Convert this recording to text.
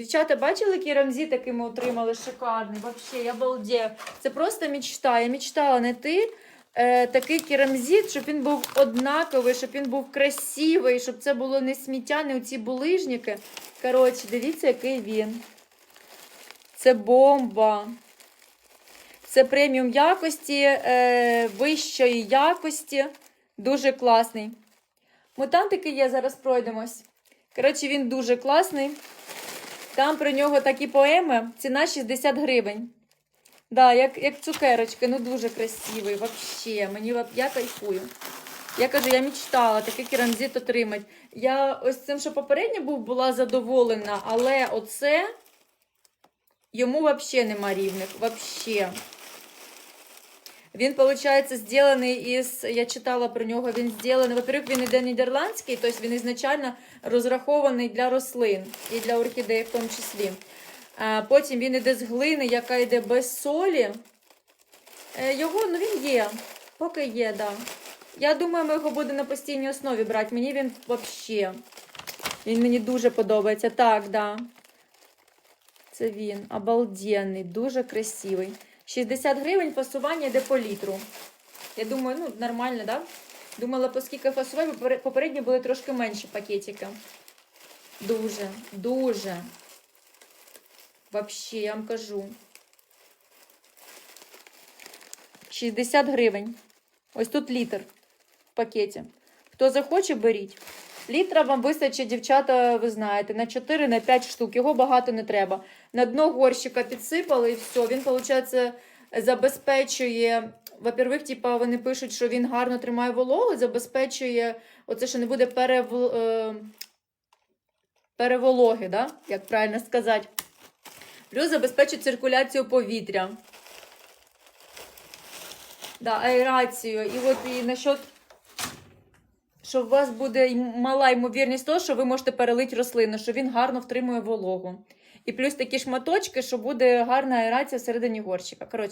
Дівчата, бачили, який рамзі такий ми отримали шикарний? Вообще, я балдею. Це просто мечта. Я мечтала знайти е, такий керамзит, щоб він був однаковий, щоб він був красивий, щоб це було не сміття, не оці булижники. Коротше, дивіться, який він. Це бомба. Це преміум якості, е, вищої якості. Дуже класний. Мутантики є, зараз пройдемось. Коротше, він дуже класний. Там про нього такі поеми. Ціна 60 гривень. Да, як, як цукерочки, ну дуже красивий. Вообще. Мені я кайфую. Я кажу, я мечтала такий керамзит отримати. Я ось цим, що попередньо був, була задоволена, але оце йому взагалі нема рівних. Вообще. Він, виходить, зроблений із. Я читала про нього. Він зроблений. Во-первых, він іде нідерландський, тобто він ізначально розрахований для рослин і для орхідеї в тому числі. Потім він іде з глини, яка йде без солі. Е, Його, ну він є. Поки є, да. Я думаю, ми його будемо на постійній основі брати. Мені він взагалі. Він мені дуже подобається. Так, да. Це він. Обалденний, дуже красивий. 60 гривень фасування йде по літру. Я думаю, ну, нормально, да? Думала, оскільки фасування, попер- попередньо були трошки менші пакетики. Дуже, дуже. Вообще, я вам кажу. 60 гривень. Ось тут літр в пакеті. Хто захоче, беріть. Літра вам вистачить, дівчата, ви знаєте, на 4 на 5 штук. Його багато не треба. На дно горщика підсипали і все. Він, виходить, забезпечує. Во-первых, типа, вони пишуть, що він гарно тримає вологу, забезпечує оце, що не буде перев... е, перевологи, да? як правильно сказати. Плюс забезпечує циркуляцію повітря. Да, аерацію. І от і насчет, що у вас буде мала ймовірність того, що ви можете перелити рослину, що він гарно втримує вологу. І плюс такі шматочки, що буде гарна аерація всередині горщика. Коротше,